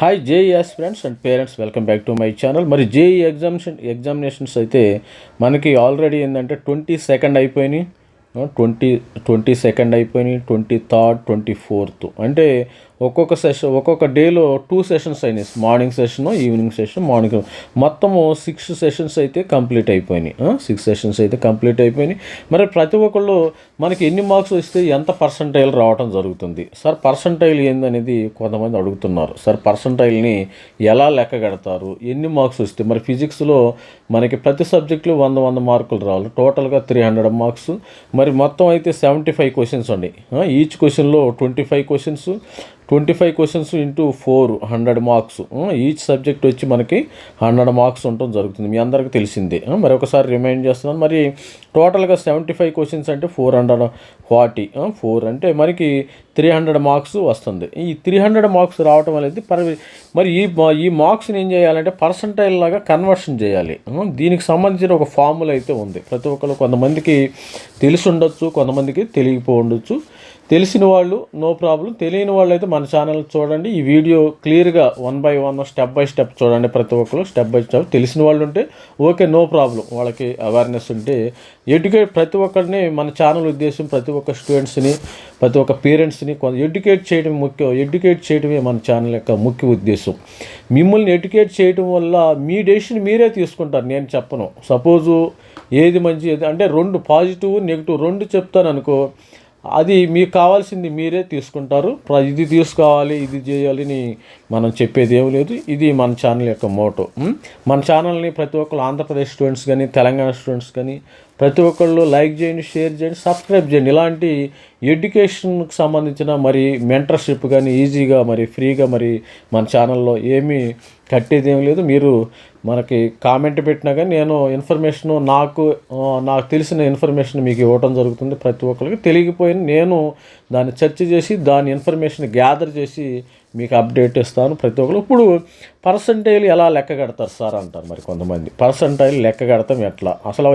Hi JEE friends and parents welcome back to my channel మరి JEE examination examinations అయితే మనకి already ఏంటంటే twenty second అయిపోయినాయి. Twenty twenty second అయిపోయినాయి twenty third twenty fourth అంటే ఒక్కొక్క సెషన్ ఒక్కొక్క డేలో టూ సెషన్స్ అయినాయి. Morning session evening session morning మొత్తము సిక్స్ సెషన్స్ అయితే కంప్లీట్ అయిపోయినాయి. సిక్స్ సెషన్స్ అయితే కంప్లీట్ అయిపోయినాయి. మరి ప్రతి ఒక్కళ్ళు మనకి ఎన్ని మార్క్స్ వస్తే ఎంత పర్సంటైల్ రావడం జరుగుతుంది? సార్ పర్సంటైల్ ఏందనేది కొంతమంది అడుగుతున్నారు. సార్ పర్సంటైల్ని ఎలా లెక్క కడతారు ఎన్ని మార్క్స్ వస్తే? మరి ఫిజిక్స్లో మనకి ప్రతి సబ్జెక్టులో వంద వంద మార్కులు రావాలి. టోటల్గా త్రీ హండ్రెడ్ మార్క్స్ మరి మొత్తం అయితే సెవెంటీ ఫైవ్ క్వశ్చన్స్ అండి ఈచ్ క్వశ్చన్లో twenty five questions twenty five questions into four hundred marks each subject వచ్చి మనకి హండ్రెడ్ మార్క్స్ ఉండటం జరుగుతుంది. మీ అందరికీ తెలిసిందే. Hmm, మరి ఒకసారి రిమైండ్ చేస్తున్నాను. మరి టోటల్గా సెవెంటీ ఫైవ్ క్వశ్చన్స్ అంటే ఫోర్ హండ్రెడ్ ఫార్టీ ఫోర్ అంటే మనకి త్రీ హండ్రెడ్ మార్క్స్ వస్తుంది. ఈ త్రీ హండ్రెడ్ మార్క్స్ రావటం అనేది పర్ మరి ఈ మా- ఈ మార్క్స్ని ఏం చేయాలంటే పర్సంటైల్ లాగా కన్వర్షన్ చేయాలి. Hmm, దీనికి సంబంధించిన ఒక ఫార్ములా అయితే ఉంది. ప్రతి ఒక్కరు కొంతమందికి తెలిసి ఉండొచ్చు కొంతమందికి తెలియకపో ఉండొచ్చు. తెలిసిన వాళ్ళు నో ప్రాబ్లం తెలియని వాళ్ళు అయితే మన ఛానల్ చూడండి. ఈ వీడియో క్లియర్గా one by one step by step చూడండి ప్రతి ఒక్కరు. స్టెప్ బై స్టెప్ తెలిసిన వాళ్ళు ఉంటే ఓకే నో ప్రాబ్లం వాళ్ళకి అవేర్నెస్ ఉంటే ఎడ్యుకేట్ ప్రతి ఒక్కరిని మన ఛానల్ ఉద్దేశం ప్రతి ఒక్క స్టూడెంట్స్ని ప్రతి ఒక్క పేరెంట్స్ని కొంత ఎడ్యుకేట్ చేయడం ముఖ్యం. ఎడ్యుకేట్ చేయడమే మన ఛానల్ యొక్క ముఖ్య ఉద్దేశం. మిమ్మల్ని ఎడ్యుకేట్ చేయడం వల్ల మీ డెసిషన్ మీరే తీసుకుంటారు. నేను చెప్పను. సపోజు ఏది మంచి ఏది అంటే రెండు పాజిటివ్ నెగిటివ్ రెండు చెప్తాను అనుకో అది మీకు కావాల్సింది మీరే తీసుకుంటారు. ప్ర- ఇది తీసుకోవాలి ఇది చేయాలి అని మనం చెప్పేది ఏం లేదు. ఇది మన ఛానల్ యొక్క మోటో. మన ఛానల్ని ప్రతి ఒక్కరు ఆంధ్రప్రదేశ్ స్టూడెంట్స్ కానీ తెలంగాణ స్టూడెంట్స్ కానీ ప్రతి ఒక్కళ్ళు లైక్ చేయండి షేర్ చేయండి సబ్స్క్రైబ్ చేయండి. ఇలాంటి ఎడ్యుకేషన్కి సంబంధించిన మరి మెంటర్షిప్ కానీ ఈజీగా మరి ఫ్రీగా మరి మన ఛానల్లో ఏమీ కట్టేది ఏం లేదు. మీరు మనకి కామెంట్ పెట్టినా కానీ నేను ఇన్ఫర్మేషన్ నాకు నాకు తెలిసిన ఇన్ఫర్మేషన్ మీకు ఇవ్వటం జరుగుతుంది ప్రతి ఒక్కరికి. తెలియకపోయిన నేను దాన్ని చర్చ చేసి దాని ఇన్ఫర్మేషన్ గ్యాదర్ చేసి మీకు అప్డేట్ ఇస్తాను ప్రతి ఒక్కరు. ఇప్పుడు పర్సంటైల్ ఎలా లెక్క కడతారు సార్ అంటారు మరి కొంతమంది. పర్సంటైల్ లెక్క కడతాం ఎట్లా? అసలు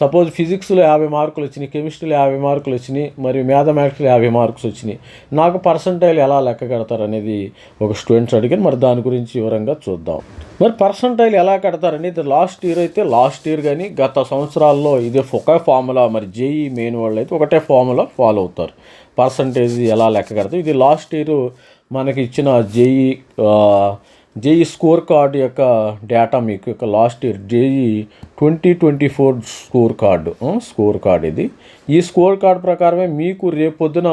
సపోజ్ ఫిజిక్స్లో యాభై మార్కులు వచ్చినాయి కెమిస్ట్రీలో యాభై మార్కులు వచ్చినాయి మరియు మ్యాథమెటిక్స్లో యాభై మార్క్స్ వచ్చినాయి. నాకు పర్సంటైల్ ఎలా లెక్క కడతారు అనేది ఒక స్టూడెంట్స్ అడిగారు. మరి దాని గురించి వివరంగా చూద్దాం. మరి పర్సంటైల్ ఎలా కడతారనేది లాస్ట్ ఇయర్ అయితే లాస్ట్ ఇయర్ కానీ గత సంవత్సరాల్లో ఇదే ఒకే ఫార్ములా మరి జేఈ మెయిన్ వాళ్ళు అయితే ఒకటే ఫార్ములా ఫాలో అవుతారు. పర్సంటేజ్ ఎలా లెక్క కడతారు? ఇది లాస్ట్ ఇయర్ మనకి ఇచ్చిన జేఈ జేఈ స్కోర్ కార్డు యొక్క డేటా మీకు యొక్క last year JEE twenty twenty four score card score card ఇది. ఈ స్కోర్ కార్డ్ ప్రకారమే మీకు రేపు పొద్దున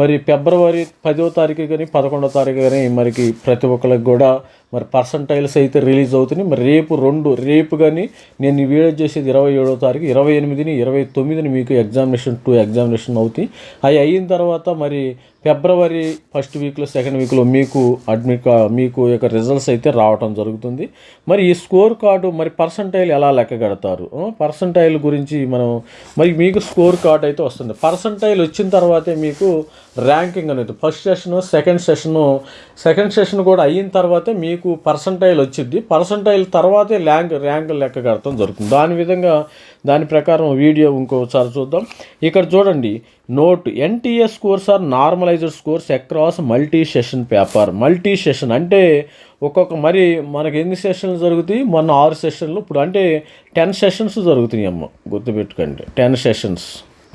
మరి ఫిబ్రవరి పదో తారీఖు కానీ పదకొండో తారీఖు కానీ మరికి ప్రతి ఒక్కరికి కూడా మరి పర్సంటైల్స్ అయితే రిలీజ్ అవుతున్నాయి. మరి రేపు రెండు రేపు కానీ నేను ఈ వీడియో చేసేది ఇరవై ఏడో తారీఖు ఇరవై ఎనిమిదిని ఇరవై తొమ్మిదిని మీకు ఎగ్జామినేషన్ టూ ఎగ్జామినేషన్ అవుతాయి. అవి అయిన తర్వాత మరి ఫిబ్రవరి ఫస్ట్ వీక్లో సెకండ్ వీక్లో మీకు అడ్మిట్ మీకు యొక్క రిజల్ట్స్ అయితే రావటం జరుగుతుంది. మరి ఈ స్కోర్ కార్డు మరి పర్సంటైల్ ఎలా లెక్క కడతారు పర్సంటైల్ గురించి మనం మరి మీకు స్కోర్ కార్డ్ అయితే వస్తుంది. పర్సంటైల్ వచ్చిన తర్వాతే మీకు ర్యాంకింగ్ అనేది first session second session second session కూడా అయిన తర్వాతే మీకు పర్సంటైల్ వచ్చింది పర్సంటైల్ తర్వాతే ర్యాంక్ ర్యాంక్ లెక్క కడతాం జరుగుతుంది. దాని విధంగా దాని ప్రకారం వీడియో ఇంకోసారి చూద్దాం. ఇక్కడ చూడండి note NTS scores are normalised scores across multi session paper. Multi session అంటే ఒక్కొక్క మరి మనకి ఎన్ని సెషన్లు జరుగుతాయి? మొన్న ఆరు సెషన్లు. ఇప్పుడు అంటే టెన్ సెషన్స్ జరుగుతున్నాయి అమ్మ. గుర్తుపెట్టుకోండి టెన్ సెషన్స్.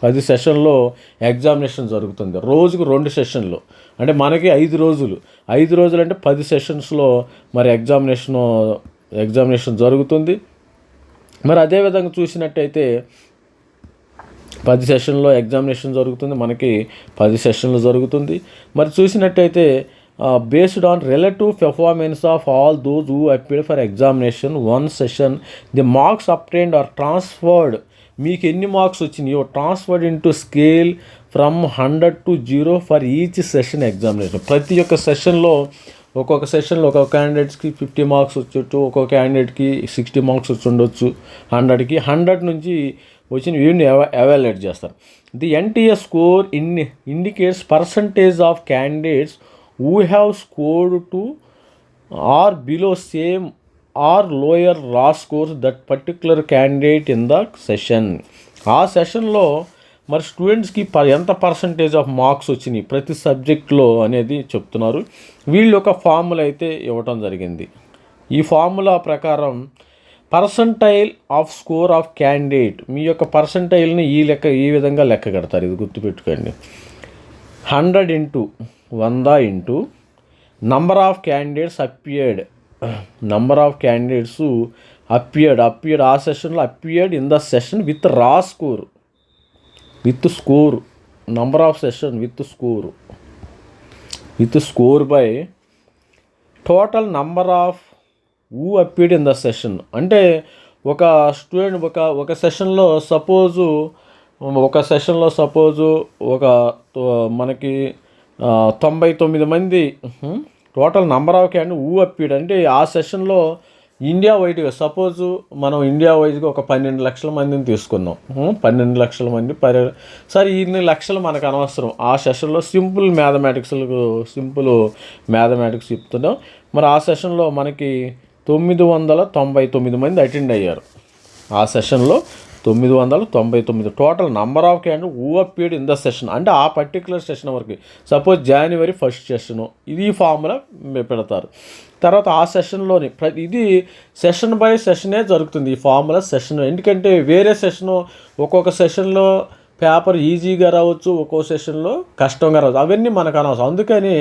పది సెషన్లో ఎగ్జామినేషన్ జరుగుతుంది. రోజుకు రెండు సెషన్లు. అంటే మనకి ఐదు రోజులు. ఐదు రోజులు అంటే పది సెషన్స్లో మరి ఎగ్జామినేషన్ ఎగ్జామినేషన్ జరుగుతుంది. మరి అదేవిధంగా చూసినట్టయితే పది సెషన్లో ఎగ్జామినేషన్ జరుగుతుంది మనకి పది సెషన్లు జరుగుతుంది. మరి చూసినట్టయితే based on relative performance of all those who appear for examination one session the marks obtained are transferred మీకు ఎన్ని మార్క్స్ వచ్చినాయో? Transferred into scale from hundred to zero for each session examination ప్రతి ఒక్క సెషన్లో ఒక్కొక్క సెషన్లో ఒక్కొక్క క్యాండిడేట్స్కి ఫిఫ్టీ మార్క్స్ వచ్చొచ్చు ఒక్కొక్క క్యాండిడేట్కి సిక్స్టీ మార్క్స్ వచ్చి ఉండొచ్చు హండ్రెడ్కి హండ్రెడ్ నుంచి వచ్చిన వీడిని ఎవాల్యుయేట్ చేస్తారు. The NTS score in indicates percentage of candidates who have scored to or below same or lower raw scores that particular candidate in the session ఆ సెషన్లో మరి స్టూడెంట్స్కి ఎంత పర్సంటేజ్ ఆఫ్ మార్క్స్ వచ్చినాయి ప్రతి సబ్జెక్ట్లో అనేది చెప్తున్నారు. వీళ్ళు ఒక ఫార్ములా అయితే ఇవ్వటం జరిగింది. ఈ ఫార్ములా ప్రకారం percentile of score of candidate మీ యొక్క పర్సంటైల్ని ఈ లెక్క ఈ విధంగా లెక్క కడతారు. ఇది గుర్తుపెట్టుకోండి. హండ్రెడ్ ఇంటూ వంద into number of candidates appeared number of candidates appeared appeared ఆ సెషన్లో appeared in the session with raw score. With score. Number of session with score. With score by total number of who appeared in the session అంటే ఒక student ఒక ఒక సెషన్లో suppose ఒక సెషన్లో suppose ఒక తో- మనకి తొంభై తొమ్మిది మంది టోటల్ నంబర్ ఆఫ్ క్యాండ్ ఊ అప్పీడ్ అంటే ఆ సెషన్లో ఇండియా వైడ్గా సపోజు మనం ఇండియా వైజ్గా ఒక పన్నెండు లక్షల మందిని తీసుకుందాం. పన్నెండు లక్షల మంది పరి సరే ఇన్ని లక్షలు మనకు అనవసరం. ఆ సెషన్లో సింపుల్ మ్యాథమెటిక్స్లకు సింపుల్ మ్యాథమెటిక్స్ చెప్తున్నాం. మరి ఆ సెషన్లో మనకి తొమ్మిది వందల తొంభై తొమ్మిది మంది అటెండ్ అయ్యారు. ఆ సెషన్లో తొమ్మిది వందల తొంభై తొమ్మిది. టోటల్ నంబర్ ఆఫ్ క్యాండ్ ఊ అపీడ్ ఇన్ ద సెషన్ అంటే ఆ పర్టికులర్ సెషన్ వరకు. సపోజ్ జనవరి ఫస్ట్ సెషను ఇది ఫార్ములా పెడతారు. తర్వాత ఆ సెషన్లోని ప్రతి ఇది సెషన్ బై సెషనే జరుగుతుంది. ఈ ఫార్ములా సెషన్ ఎందుకంటే వేరే సెషను ఒక్కొక్క సెషన్లో పేపర్ ఈజీగా రావచ్చు ఒక్కో సెషన్లో కష్టంగా రావచ్చు. అవన్నీ మనకు అనవసరం. అందుకని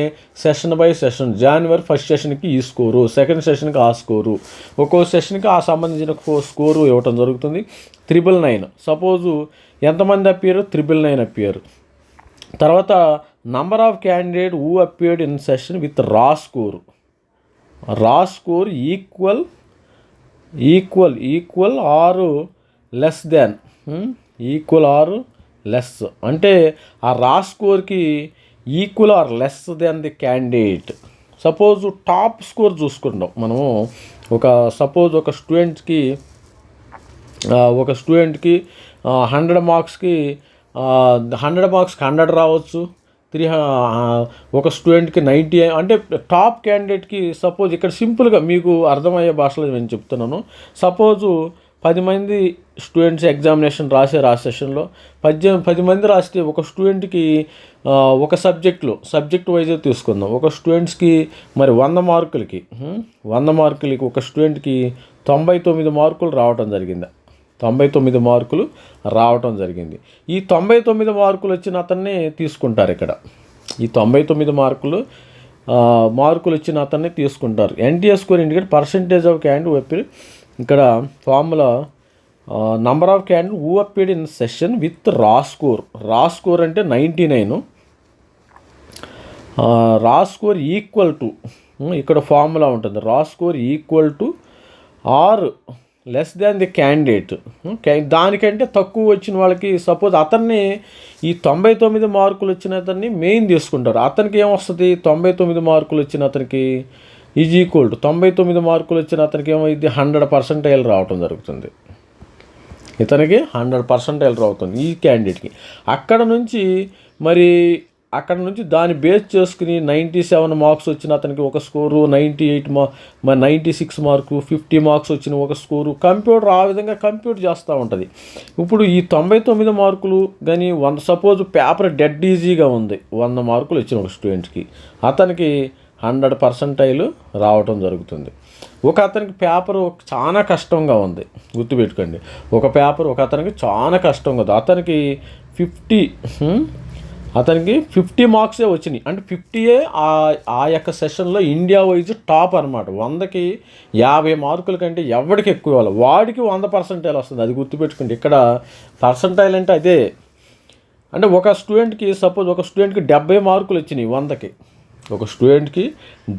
session by session January first సెషన్కి ఈ స్కోరు సెకండ్ సెషన్కి ఆ స్కోరు ఒక్కో సెషన్కి ఆ సంబంధించిన స్కోరు ఇవ్వటం జరుగుతుంది. త్రిబుల్ నైన్ సపోజు ఎంతమంది అప్పారు త్రిబుల్ నైన్ అప్పారు తర్వాత number of candidate who appeared in session with raw score raw score equal equal equal or less than equal or less అంటే ఆ raw స్కోర్కి equal or less than the candidate suppose top score చూసుకుంటాం. మనము ఒక suppose ఒక స్టూడెంట్కి ఒక స్టూడెంట్కి hundred మార్క్స్కి హండ్రెడ్ మార్క్స్కి హండ్రెడ్ రావచ్చు. త్రీ ఒక స్టూడెంట్కి నైంటీ అంటే టాప్ క్యాండిడేట్కి సపోజ్ ఇక్కడ సింపుల్గా మీకు అర్థమయ్యే భాషలో నేను చెప్తున్నాను. సపోజు పది మంది స్టూడెంట్స్ ఎగ్జామినేషన్ రాసే ఆ సెషన్లో పద్దెనిమిది పది మంది రాస్తే ఒక స్టూడెంట్కి ఒక సబ్జెక్టులో సబ్జెక్ట్ వైజ్ తీసుకుందాం. ఒక స్టూడెంట్స్కి మరి వంద మార్కులకి వంద మార్కులకి ఒక స్టూడెంట్కి తొంభై తొమ్మిది మార్కులు రావటం జరిగింది. తొంభై తొమ్మిది మార్కులు రావటం జరిగింది. ఈ తొంభై తొమ్మిది మార్కులు వచ్చిన అతన్ని తీసుకుంటారు ఇక్కడ. ఈ తొంభై తొమ్మిది మార్కులు మార్కులు వచ్చిన అతన్ని తీసుకుంటారు. NTS score indicate percentage of cand వెప్పి ఇక్కడ formula number of cand who in session with raw score raw score అంటే ninety nine raw score equal to ఇక్కడ ఫార్ములా ఉంటుంది. Raw score equal to or less than the candidate దానికంటే తక్కువ వచ్చిన వాళ్ళకి suppose అతన్ని ఈ తొంభై తొమ్మిది మార్కులు వచ్చిన అతన్ని మెయిన్ తీసుకుంటారు. అతనికి ఏమొస్తుంది తొంభై తొమ్మిది మార్కులు వచ్చిన అతనికి ఈజ్ ఈక్వల్ టు తొంభై తొమ్మిది మార్కులు వచ్చిన అతనికి ఏమైంది? హండ్రెడ్ పర్సెంటైల్ రావటం జరుగుతుంది. ఇతనికి హండ్రెడ్ పర్సెంటైల్ రావుతుంది ఈ క్యాండిడేట్కి. అక్కడ నుంచి మరి అక్కడ నుంచి దాన్ని బేస్ చేసుకుని నైంటీ సెవెన్ మార్క్స్ వచ్చిన అతనికి ఒక స్కోరు నైంటీ ఎయిట్ మా మరి ninety six mark fifty marks వచ్చిన ఒక స్కోరు కంప్యూటర్ ఆ విధంగా కంప్యూట్ చేస్తూ ఉంటుంది. ఇప్పుడు ఈ తొంభై తొమ్మిది మార్కులు కానీ వంద సపోజ్ పేపర్ డెడ్ ఈజీగా ఉంది వంద మార్కులు వచ్చిన ఒక స్టూడెంట్కి. అతనికి హండ్రెడ్ పర్సెంటైలు రావటం జరుగుతుంది. ఒక అతనికి పేపర్ చాలా కష్టంగా ఉంది. గుర్తుపెట్టుకోండి. ఒక పేపర్ ఒక అతనికి చాలా కష్టంగా ఉంది. అతనికి ఫిఫ్టీ అతనికి ఫిఫ్టీ మార్క్సే వచ్చినాయి. అంటే ఫిఫ్టీయే ఆ ఆ యొక్క సెషన్లో ఇండియా వైజ్ టాప్ అనమాట వందకి యాభై మార్కుల కంటే ఎవరికి ఎక్కువ ఇవ్వాలి? వాడికి వంద పర్సెంటైల్ వస్తుంది. అది గుర్తుపెట్టుకోండి. ఇక్కడ పర్సెంటైల్ అంటే అదే. అంటే ఒక స్టూడెంట్కి సపోజ్ ఒక స్టూడెంట్కి డెబ్బై మార్కులు వచ్చినాయి వందకి. ఒక స్టూడెంట్కి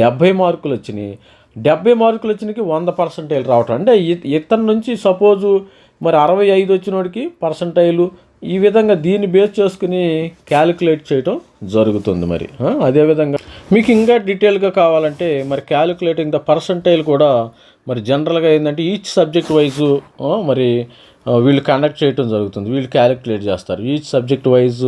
డెబ్బై మార్కులు వచ్చినాయి. డెబ్బై మార్కులు వచ్చినకి వంద పర్సంటైల్ రావటం. అంటే ఇతని నుంచి సపోజు మరి అరవై ఐదు వచ్చినోడికి పర్సెంటైలు ఈ విధంగా దీన్ని బేస్ చేసుకుని క్యాలిక్యులేట్ చేయటం జరుగుతుంది మరి. అదేవిధంగా మీకు ఇంకా డీటెయిల్గా కావాలంటే మరి క్యాలిక్యులేటింగ్ ద పర్సంటైల్ కూడా మరి జనరల్గా ఏంటంటే ఈచ్ సబ్జెక్ట్ వైజు మరి వీళ్ళు కండక్ట్ చేయటం జరుగుతుంది. వీళ్ళు క్యాలిక్యులేట్ చేస్తారు. ఈచ్ సబ్జెక్ట్ వైజ్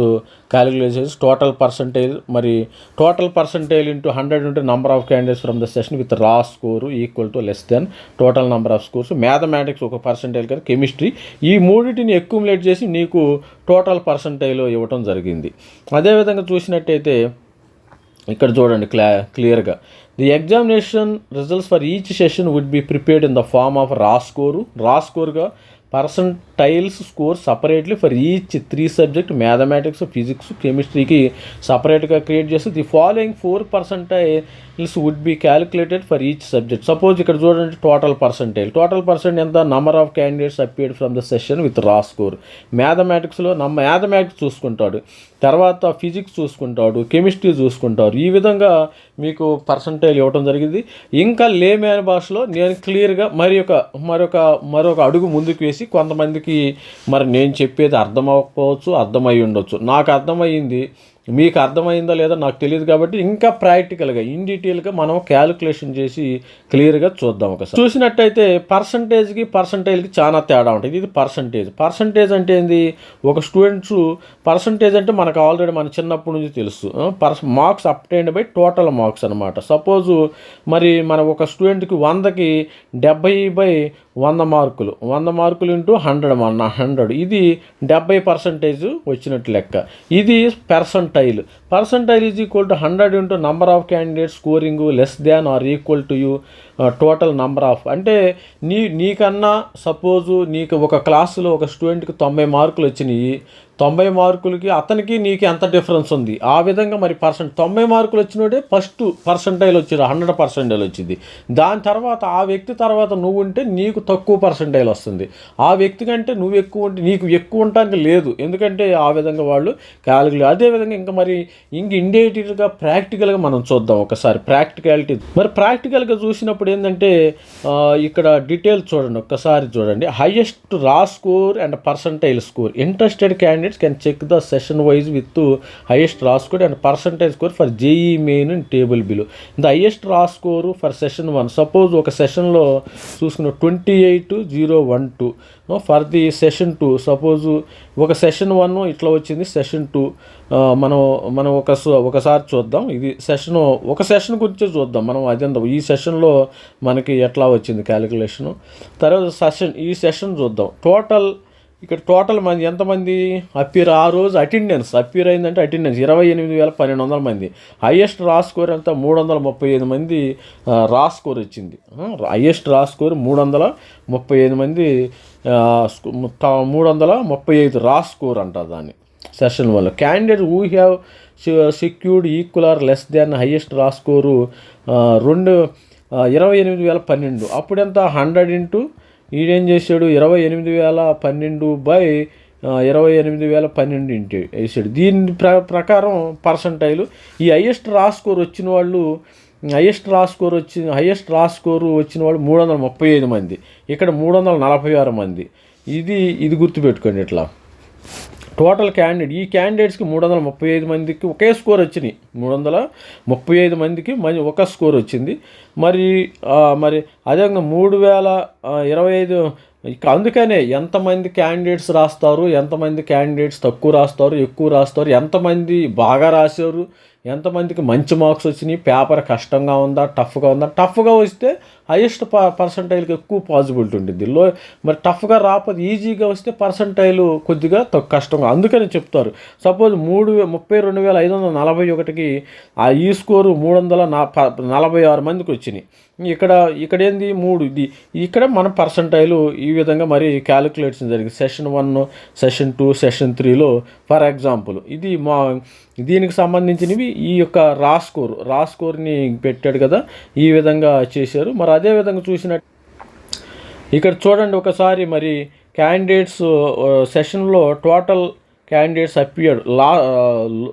క్యాలిక్యులేట్ చేసి టోటల్ పర్సంటేజ్ మరి టోటల్ పర్సంటేజ్ ఇంటూ హండ్రెడ్ ఉంటే number of candidates from the session with raw score equal to less than total number of scores mathematics ఒక పర్సంటేజ్ కానీ chemistry ఈ మూడింటిని accumulate చేసి నీకు total పర్సంటేజ్లో ఇవ్వటం జరిగింది. అదేవిధంగా చూసినట్టయితే ఇక్కడ చూడండి క్లా క్లియర్గా the examination results for each session would be prepared in the form of raw score raw స్కోర్గా percentiles score separately for each three subject mathematics physics కెమిస్ట్రీకి సపరేట్గా క్రియేట్ చేస్తే the following four percentiles would be calculated for each subject. Suppose ఇక్కడ చూడండి total percentile. Total percent ఎంత? Number of candidates appeared from the session with raw score మ్యాథమెటిక్స్లో నమ్మ mathematics చూసుకుంటాడు తర్వాత physics చూసుకుంటాడు chemistry చూసుకుంటారు ఈ విధంగా మీకు పర్సంటైల్ ఇవ్వడం జరిగింది. ఇంకా లేమ్యాన్ భాషలో నేను క్లియర్గా మరి ఒక మరొక మరొక అడుగు ముందుకు వేసి కొంతమందికి మరి నేను చెప్పేది అర్థం అవ్వకపోవచ్చు అర్థమై ఉండొచ్చు. నాకు అర్థమైంది మీకు అర్థమైందా లేదా నాకు తెలియదు కాబట్టి ఇంకా ప్రాక్టికల్గా ఇన్ డీటెయిల్గా మనం క్యాలిక్యులేషన్ చేసి క్లియర్గా చూద్దాం ఒకసారి. చూసినట్టయితే పర్సంటేజ్కి పర్సంటేజ్కి చాలా తేడా ఉంటుంది. ఇది పర్సంటేజ్ పర్సంటేజ్ అంటే ఏంది? ఒక స్టూడెంట్స్ పర్సంటేజ్ అంటే మనకు ఆల్రెడీ మన చిన్నప్పటి నుంచి తెలుసు. Purse marks obtained by total marks అనమాట సపోజు మరి మన ఒక స్టూడెంట్కి వందకి డెబ్బై బై వంద మార్కులు. వంద మార్కులు ఇంటూ హండ్రెడ్ మన హండ్రెడ్ ఇది డెబ్బై పర్సంటేజ్ వచ్చినట్టు లెక్క. ఇది percentile percentile is equal to hundred into number of candidate scoring less than or equal to you total number of అంటే నీ నీకన్నా సపోజు నీకు ఒక క్లాసులో ఒక స్టూడెంట్కి తొంభై మార్కులు వచ్చినాయి తొంభై మార్కులకి అతనికి నీకు ఎంత డిఫరెన్స్ ఉంది? ఆ విధంగా మరి పర్సెంట్ తొంభై మార్కులు వచ్చినోడే ఫస్ట్ పర్సంటైల్ వచ్చింది హండ్రెడ్ పర్సంటైల్ వచ్చింది. దాని తర్వాత ఆ వ్యక్తి తర్వాత నువ్వు ఉంటే నీకు తక్కువ పర్సంటైల్ వస్తుంది. ఆ వ్యక్తి కంటే నువ్వు ఎక్కువ ఉంటే నీకు ఎక్కువ ఉండటానికి లేదు. ఎందుకంటే ఆ విధంగా వాళ్ళు క్యాలిక్యులేట్ అదేవిధంగా ఇంకా మరి ఇంక ఇండియేటివ్గా ప్రాక్టికల్గా మనం చూద్దాం ఒకసారి. ప్రాక్టికాలిటీ మరి ప్రాక్టికల్గా చూసినప్పుడు ఏంటంటే ఇక్కడ డీటెయిల్స్ చూడండి ఒక్కసారి చూడండి. Highest raw score and percentile score interested candidate candidates can check the session wise with highest raw score and percentage score for JEE main in table below the highest raw score for session one suppose ఒక సెషన్లో చూసుకున్న twenty eight zero one two for the session two suppose ఒక session one ఇట్లా వచ్చింది session two మనం మనం ఒక ఒకసారి చూద్దాం. ఇది సెషన్ ఒక సెషన్ గురించి చూద్దాం. మనం అదెంత ఈ సెషన్లో మనకి ఎట్లా వచ్చింది క్యాలిక్యులేషను తర్వాత సెషన్ ఈ సెషన్ చూద్దాం. టోటల్ ఇక్కడ టోటల్ మంది ఎంతమంది? అప్పీర్ ఆ రోజు అటెండెన్స్. అప్పీర్ అయిందంటే అటెండెన్స్. ఇరవై ఎనిమిది వేల పన్నెండు వందల మంది. హైయెస్ట్ రా స్కోర్ ఎంత మూడు వందల ముప్పై ఐదు మంది రా స్కోర్ వచ్చింది. హైయెస్ట్ రా స్కోర్ మూడు వందల ముప్పై ఐదు మంది మూడు వందల ముప్పై ఐదు రా స్కోర్ అంటారు దాన్ని సెషన్ వల్ల candidate who have secured equal or less than highest raw score రెండు ఇరవై ఎనిమిది వేల పన్నెండు. అప్పుడెంత? హండ్రెడ్ ఇంటూ ఈడేం చేశాడు? ఇరవై ఎనిమిది వేల పన్నెండు బై ఇరవై ఎనిమిది వేల పన్నెండు ఇంటి వేసాడు దీని ప్ర ప్రకారం పర్సంటైలు ఈ హైయెస్ట్ రా స్కోర్ వచ్చిన వాళ్ళు హైయెస్ట్ రా స్కోర్ వచ్చిన హైయెస్ట్ రా స్కోర్ వచ్చిన వాళ్ళు మూడు వందల ముప్పై ఐదు మంది. ఇక్కడ మూడు వందల నలభై ఆరు మంది. ఇది ఇది గుర్తుపెట్టుకోండి ఇట్లా. టోటల్ క్యాండిడేట్ ఈ క్యాండిడేట్స్కి మూడు వందల ముప్పై ఐదు మందికి ఒకే స్కోర్ వచ్చినాయి మూడు వందల ముప్పై ఐదు మందికి మంచి ఒక స్కోర్ వచ్చింది. మరి మరి అదేవిధంగా మూడు వేల ఇరవై ఐదు ఇక అందుకనే ఎంతమంది క్యాండిడేట్స్ రాస్తారు ఎంతమంది క్యాండిడేట్స్ తక్కువ రాస్తారు ఎక్కువ రాస్తారు ఎంతమంది బాగా రాశారు ఎంతమందికి మంచి మార్క్స్ వచ్చినాయి పేపర్ కష్టంగా ఉందా టఫ్గా ఉందా? టఫ్గా వస్తే హైయెస్ట్ ప పర్సంటైల్కి ఎక్కువ పాజిబిలిటీ ఉంటుంది లో మరి టఫ్గా రాకపోతే ఈజీగా వస్తే పర్సంటైల్ కొద్దిగా తక్కువ కష్టంగా. అందుకని చెప్తారు. సపోజ్ మూడు ముప్పై రెండు వేల ఐదు వందల నలభై ఒకటికి ఆ ఈ స్కోరు మూడు వందల నా నలభై ఆరు మందికి వచ్చినాయి. ఇక్కడ ఇక్కడ ఏంది? మూడు. ఇది ఇక్కడ మన పర్సంటైలు ఈ విధంగా మరి క్యాలిక్యులేషన్ జరిగింది. Session one session two session త్రీలో ఫర్ ఎగ్జాంపుల్ ఇది మా దీనికి సంబంధించినవి ఈ యొక్క రా స్కోర్ రా స్కోర్ని పెట్టాడు కదా ఈ విధంగా చేశారు. మరి అదే విధంగా చూసినట్టు ఇక్కడ చూడండి ఒకసారి మరి క్యాండిడేట్స్ సెషన్లో టోటల్ క్యాండిడేట్స్ అపియర్డ్ లా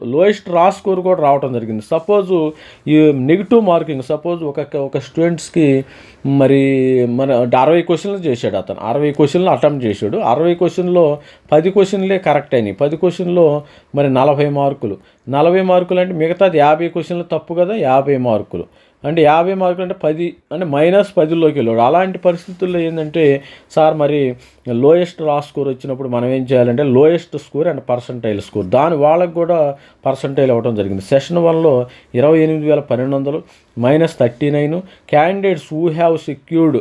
లోయెస్ట్ రా స్కోర్ కూడా రావడం జరిగింది. సపోజు ఈ నెగిటివ్ మార్కింగ్ సపోజ్ ఒక ఒక స్టూడెంట్స్కి మరి మన అరవై క్వశ్చన్లు చేశాడు అతను. అరవై క్వశ్చన్లు అటెంప్ట్ చేశాడు. అరవై క్వశ్చన్లో పది క్వశ్చన్లే కరెక్ట్ అయినాయి. పది క్వశ్చన్లో మరి నలభై మార్కులు నలభై మార్కులు అంటే మిగతాది యాభై క్వశ్చన్లు తప్పు కదా? యాభై మార్కులు అంటే యాభై మార్కులు అంటే పది అంటే మైనస్ పదిలోకి వెళ్ళాడు అలాంటి పరిస్థితుల్లో ఏంటంటే సార్ మరి లోయెస్ట్ రా స్కోర్ వచ్చినప్పుడు మనం ఏం చేయాలంటే lowest score and percentile score. దాని వాళ్ళకు కూడా పర్సంటైల్ అవ్వడం జరిగింది. సెషన్ వన్లో ఇరవై ఎనిమిది వేల పన్నెండు వందలు minus thirty nine. Candidates who have secured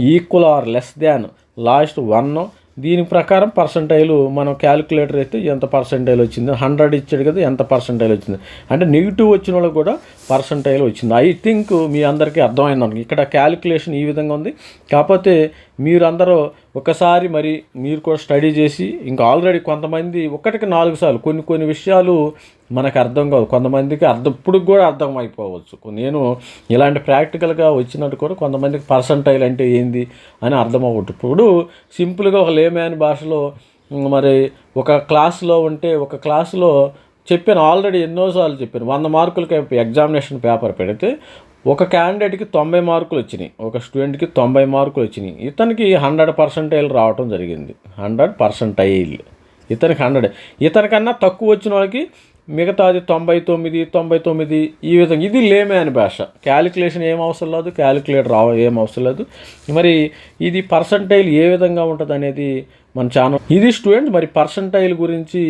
equal or less than last one. దీని ప్రకారం పర్సంటైలు మనం క్యాలిక్యులేటర్ అయితే ఎంత పర్సంటైల్ వచ్చింది? హండ్రెడ్ ఇచ్చాడు కదా ఎంత పర్సంటైల్ వచ్చింది? అంటే నెగిటివ్ వచ్చిన వాళ్ళకి కూడా పర్సంటైల్ వచ్చింది. ఐ థింక్ మీ అందరికీ అర్థమైంది ఇక్కడ క్యాలిక్యులేషన్ ఈ విధంగా ఉంది. కాకపోతే మీరందరూ ఒకసారి మరి మీరు కూడా స్టడీ చేసి ఇంకా ఆల్రెడీ కొంతమంది ఒకటికి నాలుగు సార్లు కొన్ని కొన్ని విషయాలు మనకు అర్థం కావు. కొంతమందికి అర్థం ఇప్పుడు కూడా అర్థం అయిపోవచ్చు. నేను ఇలాంటి ప్రాక్టికల్గా వచ్చినట్టు కూడా కొంతమందికి పర్సంటైల్ అంటే ఏంది అని అర్థం అవ్వట్టు. ఇప్పుడు సింపుల్గా ఒక లేమ్యాన్ భాషలో మరి ఒక క్లాస్లో ఉంటే ఒక క్లాస్లో చెప్పాను ఆల్రెడీ ఎన్నోసార్లు చెప్పాను. వంద మార్కులకి ఎగ్జామినేషన్ పేపర్ పెడితే ఒక క్యాండిడేట్కి తొంభై మార్కులు వచ్చినాయి ఒక స్టూడెంట్కి తొంభై మార్కులు వచ్చినాయి. ఇతనికి హండ్రెడ్ పర్సెంటైల్ రావటం జరిగింది. హండ్రెడ్ పర్సెంటైల్ ఇతనికి హండ్రెడ్ ఇతనికన్నా తక్కువ వచ్చిన వాళ్ళకి మిగతాది తొంభై తొమ్మిది తొంభై తొమ్మిది ఈ విధంగా. ఇది లేమే భాష. క్యాలిక్యులేషన్ ఏం అవసరం లేదు క్యాలిక్యులేటర్ రావ ఏం అవసరం లేదు. మరి ఇది పర్సంటైల్ ఏ విధంగా ఉంటుంది అనేది మన ఛానల్ ఇది స్టూడెంట్ మరి పర్సంటైల్ గురించి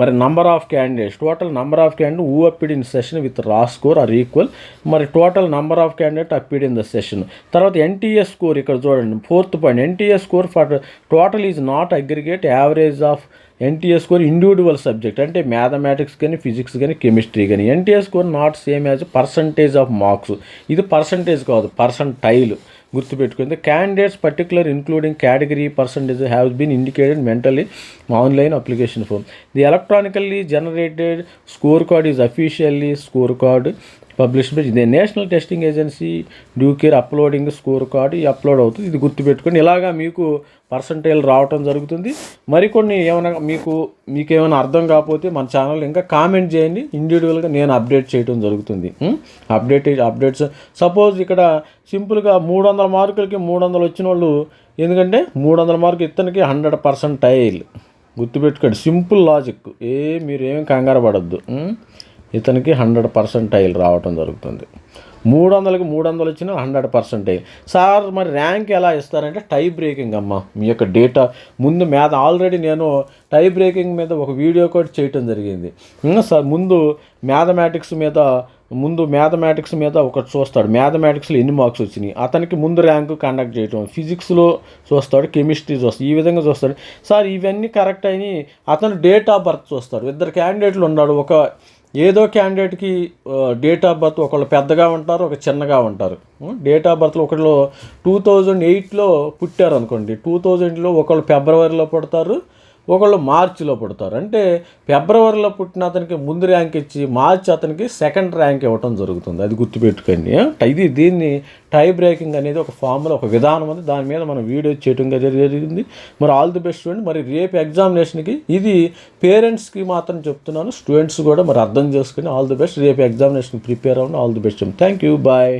మరి number of candidates total number of candidate uh appeared in session with raw score are equal మరి total number of candidate appeared in the session తర్వాత ఎన్టీఎస్ స్కోర్ ఇక్కడ చూడండి fourth point NTS score for total is not aggregate average of NTS score individual subject అంటే mathematics కానీ physics కానీ chemistry కానీ NTS score not same as percentage of marks ఇది percentage కాదు percentile గుర్తుపెట్టుకుంది candidates particular including category percentage have been indicated mentally online application form the electronically generated score card is officially score card publish ఇది national testing agency due care uploading score card upload అవుతుంది. ఇది గుర్తుపెట్టుకొని ఇలాగా మీకు percentage రావటం జరుగుతుంది. మరికొన్ని ఏమైనా మీకు మీకు ఏమైనా అర్థం కాకపోతే మన ఛానల్ ఇంకా కామెంట్ చేయండి. ఇండివిజువల్గా నేను అప్డేట్ చేయడం జరుగుతుంది. Update updates. సపోజ్ ఇక్కడ సింపుల్గా మూడు వందల మార్కులకి మూడు వందలు వచ్చిన వాళ్ళు ఎందుకంటే మూడు వందల మార్కు ఇతనికి హండ్రెడ్ పర్సెంట్ టైల్ గుర్తుపెట్టుకోండి. Simple logic. ఏ మీరు ఏం కంగారు పడద్దు. ఇతనికి హండ్రెడ్ పర్సెంటైల్ రావటం జరుగుతుంది. మూడు వందలకి మూడు వందలు వచ్చిన హండ్రెడ్ పర్సెంటైల్. సార్ మరి ర్యాంక్ ఎలా ఇస్తారంటే టై బ్రేకింగ్ అమ్మ. మీ యొక్క డేటా ముందు మీద ఆల్రెడీ నేను టై బ్రేకింగ్ మీద ఒక వీడియో కూడా చేయటం జరిగింది. సార్ ముందు మ్యాథమెటిక్స్ మీద ముందు మ్యాథమెటిక్స్ మీద ఒకటి చూస్తాడు. మ్యాథమెటిక్స్లో ఎన్ని మార్క్స్ వచ్చినాయి? అతనికి ముందు ర్యాంకు కండక్ట్ చేయటం ఫిజిక్స్లో చూస్తాడు కెమిస్ట్రీ చూస్తాడు ఈ విధంగా చూస్తాడు. సార్ ఇవన్నీ కరెక్ట్ అయినాయి. అతను డేట్ ఆఫ్ బర్త్ చూస్తాడు. ఇద్దరు క్యాండిడేట్లు ఉన్నాడు ఒక ఏదో క్యాండిడేట్కి డేట్ ఆఫ్ బర్త్ ఒకళ్ళు పెద్దగా ఉంటారు ఒక చిన్నగా ఉంటారు. డేట్ ఆఫ్ బర్త్లో ఒకళ్ళు టూ థౌజండ్ ఎయిట్లో పుట్టారు అనుకోండి టూ థౌజండ్లో ఒకళ్ళు ఫిబ్రవరిలో పుడతారు ఒకళ్ళు మార్చిలో పుడతారు. అంటే ఫిబ్రవరిలో పుట్టిన అతనికి ముందు ర్యాంక్ ఇచ్చి మార్చ్ అతనికి సెకండ్ ర్యాంక్ ఇవ్వటం జరుగుతుంది. అది గుర్తుపెట్టుకోండి. ఇది దీన్ని టై బ్రేకింగ్ అనేది ఒక ఫార్ములా ఒక విధానం ఉంది. దాని మీద మనం వీడియో చేయడం జరిగింది. మరి ఆల్ ది బెస్ట్ స్టూడెంట్ మరి రేపు ఎగ్జామినేషన్కి ఇది పేరెంట్స్కి మాత్రం చెప్తున్నాను. స్టూడెంట్స్ కూడా మరి అర్థం చేసుకుని ఆల్ ది బెస్ట్. రేపు ఎగ్జామినేషన్ ప్రిపేర్ అవ్వండి. All the best thank you bye.